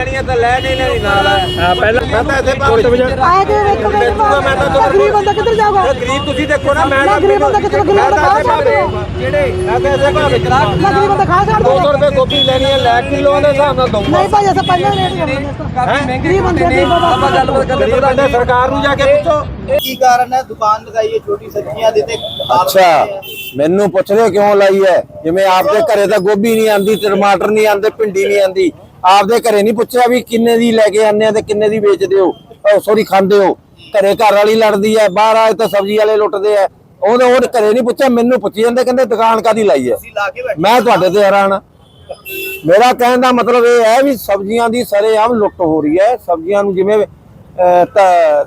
ਲੈਣੀਆਂ ਤਾਂ ਲੈ ਨਹੀਂ ਲੈਣੀ ਨਾਲ ਹਾਂ ਪਹਿਲਾਂ ਮੈਂ ਤਾਂ ਇੱਥੇ ਕੋਲ ਆਏ ਤੇ ਵੇਖੋ ਮੇਰੇ ਮੈਂ ਤਾਂ ਤੁਹਾਡੇ ਗਰੀਬ ਬੰਦਾ ਕਿੱਧਰ ਜਾਊਗਾ? ਗਰੀਬ ਤੁਸੀਂ ਦੇਖੋ ਨਾ ਮੈਂ ਮੈਂ ਗਰੀਬ ਬੰਦਾ ਕਿੱਥੇ ਗਰੀਬ ਬੰਦਾ ਖਾ ਸਕਦੇ ਹੋ ਜਿਹੜੇ ਮੈਂ ਤਾਂ ਇੱਥੇ ਕੋਲ ਵਿਕਰਾ ਮੈਂ ਗਰੀਬ ਬੰਦਾ ਖਾ ਸਕਦਾ 200 ਰੁਪਏ ਗੋਭੀ ਲੈਣੀ ਹੈ ਲੈ ਕਿਲੋ ਦੇ ਹਿਸਾਬ ਨਾਲ ਦਊਂਗਾ। ਨਹੀਂ ਭਾਈ ਅਸਾਂ ਪਹਿਲਾਂ ਰੇਟ ਕਰਨਾ ਗਰੀਬ ਬੰਦੇ ਦੀ ਆਪਾਂ ਗੱਲਬਾਤ ਕਰਦੇ ਗਰੀਬ ਬੰਦੇ ਸਰਕਾਰ ਨੂੰ ਜਾ ਕੇ ਪੁੱਛੋ। ਕੀ ਕਾਰਨ ਹੈ? ਦੁਕਾਨ ਲਗਾਈ ਹੈ ਛੋਟੀ ਸਬਜ਼ੀਆਂ ਦੀ ਤੇ ਅੱਛਾ ਮੈਨੂੰ ਪੁੱਛਦੇ ਹੋ ਕਿਉਂ ਲਾਈ ਹੈ? ਜਿਵੇਂ ਆਪਦੇ ਘਰੇ ਤਾਂ ਗੋਭੀ ਨਹੀਂ ਆਂਦੀ ਟਮਾਟਰ ਨਹੀਂ ਆਂਦੇ ਭਿੰਡੀ ਨਹੀਂ ਆਂਦੀ। ਆਪਦੇ ਘਰੇ ਨਹੀਂ ਪੁੱਛਿਆ ਵੀ ਕਿੰਨੇ ਦੀ ਲੈ ਕੇ ਆਉਂਦੇ ਆ ਤੇ ਕਿੰਨੇ ਦੀ ਵੇਚਦੇ ਹੋ ਸੋਰੀ ਖਾਂਦੇ ਹੋ। ਘਰੇ ਘਰ ਵਾਲੀ ਲੜਦੀ ਹੈ ਬਾਹਰ ਆਏ ਤਾਂ ਸਬਜ਼ੀ ਵਾਲੇ ਲੁੱਟਦੇ ਆ। ਉਹਦੇ ਉਹ ਘਰੇ ਨਹੀਂ ਪੁੱਛਿਆ ਮੈਨੂੰ ਪੁੱਛੀ ਜਾਂਦੇ ਕਹਿੰਦੇ ਦੁਕਾਨ ਕਾਦੀ ਲਾਈ ਬੈਠੇ ਮੈਂ ਤੁਹਾਡੇ ਤੇ ਹੈਰਾਨ ਹਾਂ। ਮੇਰਾ ਕਹਿਣ ਦਾ ਮਤਲਬ ਇਹ ਹੈ ਵੀ ਸਬਜ਼ੀਆਂ ਦੀ ਸਰੇਆਮ ਲੁੱਟ ਹੋ ਰਹੀ ਹੈ। ਸਬਜ਼ੀਆਂ ਨੂੰ ਜਿਵੇਂ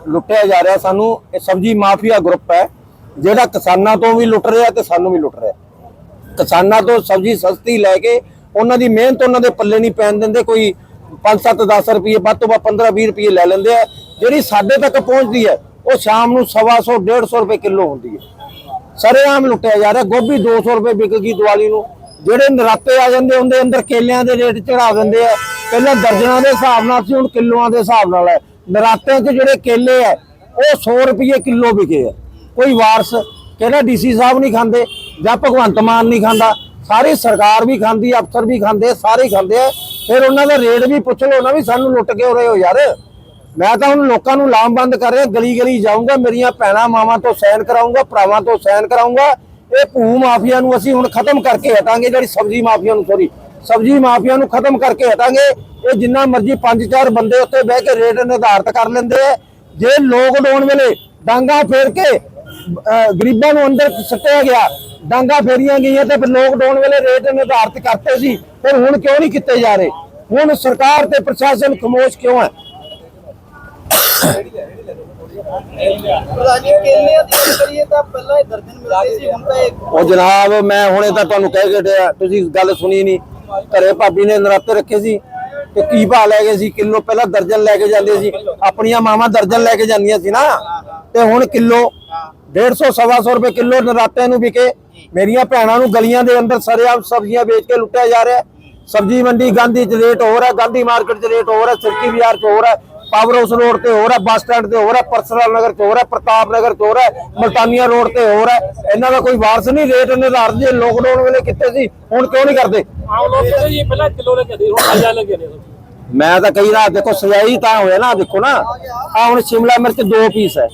ਲੁੱਟਿਆ ਜਾ ਰਿਹਾ ਸਾਨੂੰ ਇਹ ਸਬਜ਼ੀ ਮਾਫੀਆ ਗਰੁੱਪ ਹੈ। ਜਿਹੜਾ ਕਿਸਾਨਾਂ ਤੋਂ ਵੀ ਲੁੱਟ ਰਿਹਾ ਤੇ ਸਾਨੂੰ ਵੀ ਲੁੱਟ ਰਿਹਾ। ਕਿਸਾਨਾਂ ਤੋਂ ਸਬਜ਼ੀ ਸਸਤੀ ਲੈ ਕੇ ਉਹਨਾਂ ਦੀ ਮਿਹਨਤ ਉਹਨਾਂ ਦੇ ਪੱਲੇ ਨਹੀਂ ਪੈਣ ਦਿੰਦੇ, ਕੋਈ 5 7 10 ਰੁਪਏ, ਵੱਧ ਤੋਂ ਵੱਧ 15 20 ਰੁਪਏ ਲੈ ਲੈਂਦੇ ਆ। ਜਿਹੜੀ ਸਾਡੇ ਤੱਕ ਪਹੁੰਚਦੀ ਹੈ, ਉਹ ਸ਼ਾਮ ਨੂੰ 125 150 ਰੁਪਏ ਕਿਲੋ ਹੁੰਦੀ ਹੈ। ਸਰੇਆਮ ਲੁੱਟਿਆ ਜਾ ਰਿਹਾ, ਗੋਭੀ 200 ਰੁਪਏ ਵਿਕ ਗਈ ਦੀਵਾਲੀ ਨੂੰ। ਜਿਹੜੇ ਨਰਾਤੇ ਆ ਜਾਂਦੇ, ਉਹਦੇ ਅੰਦਰ ਕੇਲਿਆਂ ਦੇ ਰੇਟ ਚੜਾ ਦਿੰਦੇ ਆ। ਪਹਿਲਾਂ ਦਰਜਨਾਂ ਦੇ ਹਿਸਾਬ ਨਾਲ ਸੀ, ਹੁਣ ਕਿਲੋਆਂ ਦੇ ਹਿਸਾਬ ਨਾਲ ਹੈ। ਨਰਾਤਿਆਂ 'ਚ ਜਿਹੜੇ ਕੇਲੇ ਆ, ਉਹ 100 ਰੁਪਏ ਕਿਲੋ ਵਿਕੇ ਆ। ਕੋਈ ਵਾਰਸ ਕਿਹੜਾ ਡੀਸੀ ਸਾਹਿਬ ਨਹੀਂ ਖਾਂਦੇ, ਜਾਂ ਭਗਵੰਤ ਮਾਨ ਨਹੀਂ ਖਾਂਦਾ। ਸਾਰੀ ਸਰਕਾਰ ਵੀ ਖਾਂਦੀ, ਅਫਸਰ ਵੀ ਖਾਂਦੇ, ਸਾਰੇ ਖਾਂਦੇ ਆ। ਫਿਰ ਉਹਨਾਂ ਦਾ ਰੇਟ ਵੀ ਪੁੱਛ ਲਓ ਨਾ ਵੀ ਸਾਨੂੰ ਲੁੱਟ ਕੇ ਹੋ ਰਹੇ ਹੋ ਯਾਰ। ਮੈਂ ਤਾਂ ਹੁਣ ਲੋਕਾਂ ਨੂੰ ਲਾਮਬੰਦ ਕਰ ਰਿਹਾ ਗਲੀ ਗਲੀ ਜਾਊਂਗਾ, ਮੇਰੀਆਂ ਭੈਣਾਂ ਮਾਵਾਂ ਤੋਂ ਸਹਿਣ ਕਰਾਊਂਗਾ, ਭਰਾਵਾਂ ਤੋਂ ਸਾਈਨ ਕਰਾਊਂਗਾ। ਇਹ ਭੂ ਮਾਫੀਆ ਨੂੰ ਅਸੀਂ ਹੁਣ ਖਤਮ ਕਰਕੇ ਹਟਾਂਗੇ, ਜਿਹੜੀ ਸਬਜ਼ੀ ਮਾਫੀਆ ਨੂੰ ਸੋਰੀ ਸਬਜ਼ੀ ਮਾਫੀਆ ਨੂੰ ਖਤਮ ਕਰਕੇ ਹਟਾਂਗੇ। ਇਹ ਜਿੰਨਾ ਮਰਜ਼ੀ ਪੰਜ ਚਾਰ ਬੰਦੇ ਉੱਤੇ ਬਹਿ ਕੇ ਰੇਟ ਨਿਰਧਾਰਤ ਕਰ ਲੈਂਦੇ ਆ। ਜੇ ਲੋਕਡਾਊਨ ਵੇਲੇ ਡਾਂਗਾ ਫੇਰ ਕੇ ਗਰੀਬਾਂ ਨੂੰ ਅੰਦਰ ਸੱਟਿਆ ਗਿਆ ਡਾਂਗਾ ਫੇਰੀਆਂ ਗਈਆਂ ਤੇ ਲੋਕਡਾਊਨ ਵੇਲੇ ਰੇਟ ਨਿਰਧਾਰਤ ਕਰਤੇ ਸੀ ਫਿਰ ਹੁਣ ਕਿਉਂ ਨਹੀਂ ਕੀਤੇ ਜਾ ਰਹੇ? ਹੁਣ ਸਰਕਾਰ ਤੇ ਪ੍ਰਸ਼ਾਸਨ ਖਮੋਸ਼ ਕਿਉਂ ਹੈ? ਉਹ ਜਨਾਬ ਮੈਂ ਹੁਣੇ ਤਾਂ ਤੁਹਾਨੂੰ ਕਹਿ ਕੇ ਤੁਸੀਂ ਗੱਲ ਸੁਣੀ ਨਹੀਂ। ਘਰੇ ਭਾਬੀ ਨੇ ਨਰਾਤੇ ਰੱਖੇ ਸੀ ਤੇ ਕੀ ਭਾਅ ਲੈ ਗਏ ਸੀ? ਕਿਲੋ ਪਹਿਲਾਂ ਦਰਜਨ ਲੈ ਕੇ ਜਾਂਦੇ ਸੀ। ਆਪਣੀਆਂ ਮਾਵਾਂ ਦਰਜਨ ਲੈ ਕੇ ਜਾਂਦੀਆਂ ਸੀ ਨਾ। ਤੇ ਹੁਣ ਕਿਲੋ 150 ਸਵਾ ਰੁਪਏ ਕਿਲੋ ਨਰਾਤਿਆਂ ਨੂੰ ਵਿਕੇ। ਮੇਰੀਆਂ ਭੈਣਾਂ ਨੂੰ ਗਲੀਆਂ ਦੇ ਅੰਦਰ ਸਰੇਆਮ ਸਬਜ਼ੀਆਂ ਵੇਚ ਕੇ ਲੁੱਟਿਆ ਜਾ ਰਿਹਾ। ਹੈ। ਸਬਜ਼ੀ ਮੰਡੀ ਗਾਂਧੀ ਚ ਰੇਟ ਹੋ ਰਿਹਾ ਗਾਂਧੀ ਮਾਰਕੀਟ ਚ ਰੇਟ ਹੋ ਰਿਹਾ ਸਿਰਕੀ ਬਾਜ਼ਾਰ ਚ ਹੋ ਰਿਹਾ ਪਾਵਰ ਹਾਊਸ ਰੋਡ ਤੇ ਹੋ ਰਿਹਾ ਬੱਸ ਸਟੈਂਡ ਤੇ ਹੋ ਰਿਹਾ ਪਰਸਨਲ ਨਗਰ ਚ ਹੋ ਰਿਹਾ ਪ੍ਰਤਾਪ ਨਗਰ ਚ ਹੋ ਰਿਹਾ ਮਲਤਾਨੀਆ ਰੋਡ ਤੇ ਹੋ। ਰਿਹਾ ਇਹਨਾਂ ਦਾ ਕੋਈ ਵਾਰਸ ਨਹੀਂ ਰੇਟ ਨਿਰਧਾਰਤ ਜੇ ਲੋਕਡਾਊਨ ਵੇਲੇ ਕਿੱਥੇ ਸੀ ਹੁਣ ਕਿਉਂ ਨਹੀਂ ਕਰਦੇ? ਆਮ ਲੋਕ ਕਹਿੰਦੇ ਜੀ ਪਹਿਲਾਂ ਕਿਲੋ ਲੈ ਕੇ ਦੇ ਹੁਣ ਆਜਾ ਲੈ ਕੇ ਦੇ। ਮੈਂ ਤਾਂ ਕਹੀ ਰਹਾ ਦੇਖੋ ਸਜਾਈ ਤਾਂ ਹੋਇਆ ਨਾ ਦੇਖੋ ਨਾ ਆ ਹੁਣ ਸ਼ਿਮਲਾ ਮਿਰਚ ਦੋ ਪੀਸ ਹੈ।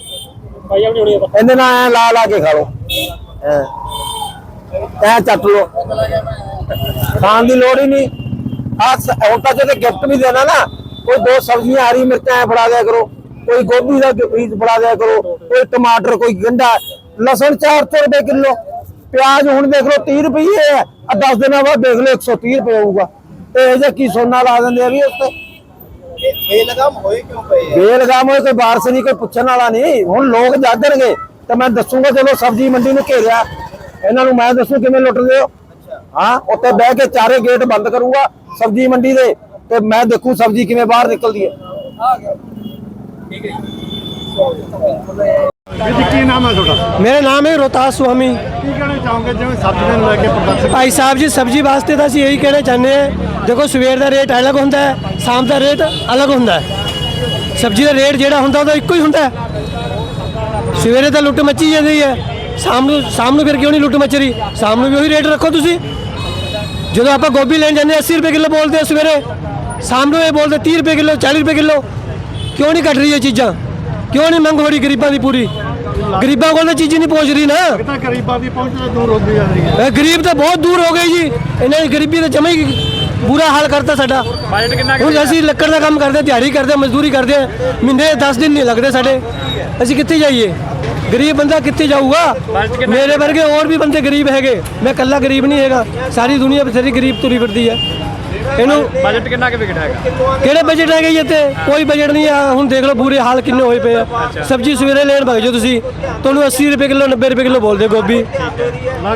ਭਾਈ ਆਪਣੀ ਹੋਣੀ ਆ ਇਹਦੇ ਨਾਲ ਐ ਲਾ ਲਾ ਕੇ ਖਾ ਲਓ। ਐ ਚੱਟ ਲਓ। ਖਾਣ ਦੀ ਲੋੜ ਹੀ ਨਹੀਂ। ਆ ਹੁਣ ਤਾਂ ਗਿਫਟ ਵੀ ਦੇਣਾ ਨਾ, ਕੋਈ ਦੋ ਸਬਜ਼ੀਆਂ, ਹਰੀ ਮਿਰਚਾਂ ਐ ਫੜਾ ਦਿਆ ਕਰੋ। ਕੋਈ ਗੋਭੀ ਦਾ ਬੀਜ ਫੜਾ ਦਿਆ ਕਰੋ। ਕੋਈ ਟਮਾਟਰ, ਕੋਈ ਗੰਢਾ ਲਸਣ 400 ਰੁਪਏ ਕਿਲੋ। ਪਿਆਜ਼ ਹੁਣ ਦੇਖ ਲਓ 30 ਰੁਪਏ ਹੈ ਆ 10 ਦਿਨਾਂ ਬਾਅਦ ਦੇਖ ਲਓ 130 ਰੁਪਏ ਹੋਊਗਾ। ਤੇ ਇਹ ਜੇ ਕੀ ਸੋਨਾ ਲਾ ਦਿੰਦੇ ਆ ਵੀ ਉਸ ਤੇ। ਬੇਲਗਾਮ ਹੋਏ ਕਿਉਂ ਪਏ ਆ? ਬੇਲਗਾਮ ਹੋਏ ਕੋਈ ਬਾਰਸ ਨਹੀਂ ਕੋਈ ਪੁੱਛਣ ਵਾਲਾ ਨਹੀਂ। ਹੁਣ ਲੋਕ ਜਾਗਣਗੇ ਤਾਂ ਮੈਂ ਦੱਸੂਗਾ ਚਲੋ ਸਬਜ਼ੀ ਮੰਡੀ ਨੂੰ ਘੇਰਿਆ। ਇਹਨਾਂ ਨੂੰ ਮੈਂ ਦੱਸੂ ਕਿਵੇਂ ਲੁੱਟਦੇ ਹੋ। ਹਾਂ ਉੱਤੇ ਬਹਿ ਕੇ ਚਾਰੇ ਗੇਟ ਬੰਦ ਕਰੂੰਗਾ ਸਬਜ਼ੀ ਮੰਡੀ ਦੇ ਤੇ ਮੈਂ ਦੇਖੂ ਸਬਜ਼ੀ ਕਿਵੇਂ ਬਾਹਰ ਨਿਕਲਦੀ ਹੈ। ਜੀ ਕੀ ਨਾਮ ਹੈ ਤੁਹਾਡਾ? ਮੇਰਾ ਨਾਮ ਹੈ ਰੋਤਾਸ ਸੁਆਮੀ। ਕੀ ਕਹਿਣਾ ਚਾਹੋਗੇ? ਜਿਵੇਂ ਸਬਜ਼ੀ ਨੂੰ ਲੈ ਕੇ ਪ੍ਰਦਰਸ਼ਨ ਭਾਈ ਸਾਹਿਬ ਜੀ ਸਬਜ਼ੀ ਵਾਸਤੇ ਤਾਂ ਅਸੀਂ ਇਹੀ ਕਹਿਣਾ ਚਾਹੁੰਦੇ ਹਾਂ ਦੇਖੋ ਸਵੇਰ ਦਾ ਰੇਟ ਅਲੱਗ ਹੁੰਦਾ ਹੈ ਸ਼ਾਮ ਦਾ ਰੇਟ ਅਲੱਗ ਹੁੰਦਾ ਹੈ। ਸਬਜ਼ੀ ਦਾ ਰੇਟ ਜਿਹੜਾ ਹੁੰਦਾ ਉਹਦਾ ਇੱਕੋ ਹੀ ਹੁੰਦਾ ਹੈ। ਸਵੇਰੇ ਤਾਂ ਲੁੱਟ ਮੱਚੀ ਜਾਂਦੀ ਹੈ ਸ਼ਾਮ ਨੂੰ ਸ਼ਾਮ ਨੂੰ ਫਿਰ ਕਿਉਂ ਨਹੀਂ ਲੁੱਟ ਮੱਚ ਰਹੀ? ਸ਼ਾਮ ਨੂੰ ਵੀ ਉਹੀ ਰੇਟ ਰੱਖੋ ਤੁਸੀਂ। ਜਦੋਂ ਆਪਾਂ ਗੋਭੀ ਲੈਣ ਜਾਂਦੇ ਹਾਂ 80 ਰੁਪਏ ਕਿਲੋ ਬੋਲਦੇ ਆ ਸਵੇਰੇ ਸ਼ਾਮ ਨੂੰ ਇਹ ਬੋਲਦੇ 30 ਰੁਪਏ ਕਿਲੋ 40 ਰੁਪਏ ਕਿਲੋ। ਕਿਉਂ ਨਹੀਂ ਘਟ ਰਹੀ ਇਹ ਚੀਜ਼ਾਂ? ਕਿਉਂ ਨਹੀਂ ਮੰਗ ਹੋ ਰਹੀ ਗਰੀਬਾਂ ਦੀ ਪੂਰੀ? ਗਰੀਬਾਂ ਕੋਲ ਤਾਂ ਚੀਜ਼ ਨਹੀਂ ਪਹੁੰਚ ਰਹੀ ਨਾ। ਗਰੀਬਾਂ ਦੀ ਪਹੁੰਚ ਤੋਂ ਦੂਰ ਹੁੰਦੀ ਜਾ ਰਹੀ ਹੈ। ਇਹ ਗਰੀਬ ਤਾਂ ਬਹੁਤ ਦੂਰ ਹੋ ਗਏ ਜੀ। ਇਹਨਾਂ ਦੀ ਗਰੀਬੀ ਤਾਂ ਜਮਾ ਹੀ ਬੁਰਾ ਹਾਲ ਕਰਤਾ ਸਾਡਾ। ਬਜਟ ਕਿੰਨਾ ਹੁਣ ਅਸੀਂ ਲੱਕੜ ਦਾ ਕੰਮ ਕਰਦੇ ਦਿਹਾੜੀ ਕਰਦੇ ਮਜ਼ਦੂਰੀ ਕਰਦੇ। ਮਹੀਨੇ 10 ਦਿਨ ਨਹੀਂ ਲੱਗਦੇ ਸਾਡੇ। ਅਸੀਂ ਕਿੱਥੇ ਜਾਈਏ? ਗਰੀਬ ਬੰਦਾ ਕਿੱਥੇ ਜਾਊਗਾ? ਮੇਰੇ ਵਰਗੇ ਹੋਰ ਵੀ ਬੰਦੇ ਗਰੀਬ ਹੈਗੇ। ਮੈਂ ਇਕੱਲਾ ਗਰੀਬ ਨਹੀਂ ਹੈਗਾ। ਸਾਰੀ ਦੁਨੀਆ ਬਥੇਰੀ ਗਰੀਬ ਤੁਰੀ ਫਿਰਦੀ ਹੈ। ਇਹਨੂੰ ਬਜਟ ਕਿੰਨਾ ਕੁ ਵਿਕਟ ਹੈਗਾ? ਕਿਹੜੇ ਬਜਟ ਹੈਗੇ ਜੀ ਇੱਥੇ? ਕੋਈ ਬਜਟ ਨਹੀਂ ਆ ਹੁਣ ਦੇਖ ਲਓ ਬੁਰੇ ਹਾਲ ਕਿੰਨੇ ਹੋਏ ਪਏ ਆ। ਸਬਜ਼ੀ ਸਵੇਰੇ ਲੈਣ ਭਗ ਜਾਓ ਤੁਸੀਂ। ਤੁਹਾਨੂੰ 80 ਰੁਪਏ ਕਿਲੋ 90 ਰੁਪਏ ਕਿਲੋ ਬੋਲਦੇ ਗੋਭੀ।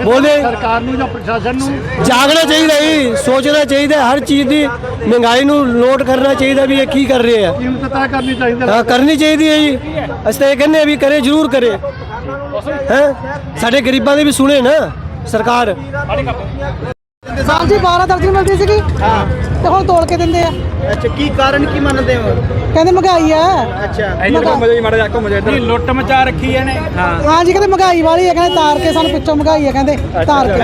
ਬੋਲੇ ਸਰਕਾਰ ਨੂੰ ਜਾਂ ਪ੍ਰਸ਼ਾਸਨ ਨੂੰ? ਜਾਗਣਾ ਚਾਹੀਦਾ ਜੀ ਸੋਚਣਾ ਚਾਹੀਦਾ ਹਰ ਚੀਜ਼ ਦੀ ਮਹਿੰਗਾਈ ਨੂੰ ਨੋਟ ਕਰਨਾ ਚਾਹੀਦਾ ਵੀ ਇਹ ਕੀ ਕਰ ਰਹੇ ਆ। ਕੀਮਤ ਤੈਅ ਕਰਨੀ ਚਾਹੀਦੀ ਹੈ। ਹਾਂ ਕਰਨੀ ਚਾਹੀਦੀ ਹੈ ਜੀ। ਅਸੀਂ ਤਾਂ ਇਹ ਕਹਿੰਦੇ ਆ ਵੀ ਕਰੇ ਜ਼ਰੂਰ ਕਰੇ। ਹੈ? ਸਾਡੇ ਗਰੀਬਾਂ ਦੀ ਵੀ ਸੁਣੇ ਨਾ ਸਰਕਾਰ। ਹਾਂਜੀ 12 ਦਰਜਨ ਮਿਲਦੀ ਸੀਗੀ। ਹਾਂ। ਤੇ ਹੁਣ ਤੋਲ ਕੇ ਦਿੰਦੇ ਆ। ਅੱਛਾ ਕੀ ਕਾਰਨ ਕੀ ਮੰਨਦੇ ਹੋ? ਕਹਿੰਦੇ ਮਹਿੰਗਾਈ ਆ। ਅੱਛਾ। ਇੱਧਰ ਘੁੰਮ ਜਾਈ ਮਾੜਾ ਜਾ ਘੁੰਮ ਜਾ ਇੱਧਰ। ਲੁੱਟ ਮਚਾ ਰੱਖੀ ਇਹਨੇ। ਹਾਂ। ਹਾਂਜੀ ਕਹਿੰਦੇ ਮਹਿੰਗਾਈ ਵਾਲੀ ਹੈ ਕਹਿੰਦੇ ਤਾਰ ਕੇ ਸਾਨੂੰ ਪਿੱਛੋਂ ਮਹਿੰਗਾਈ ਹੈ ਕਹਿੰਦੇ ਤਾਰ ਕੇ।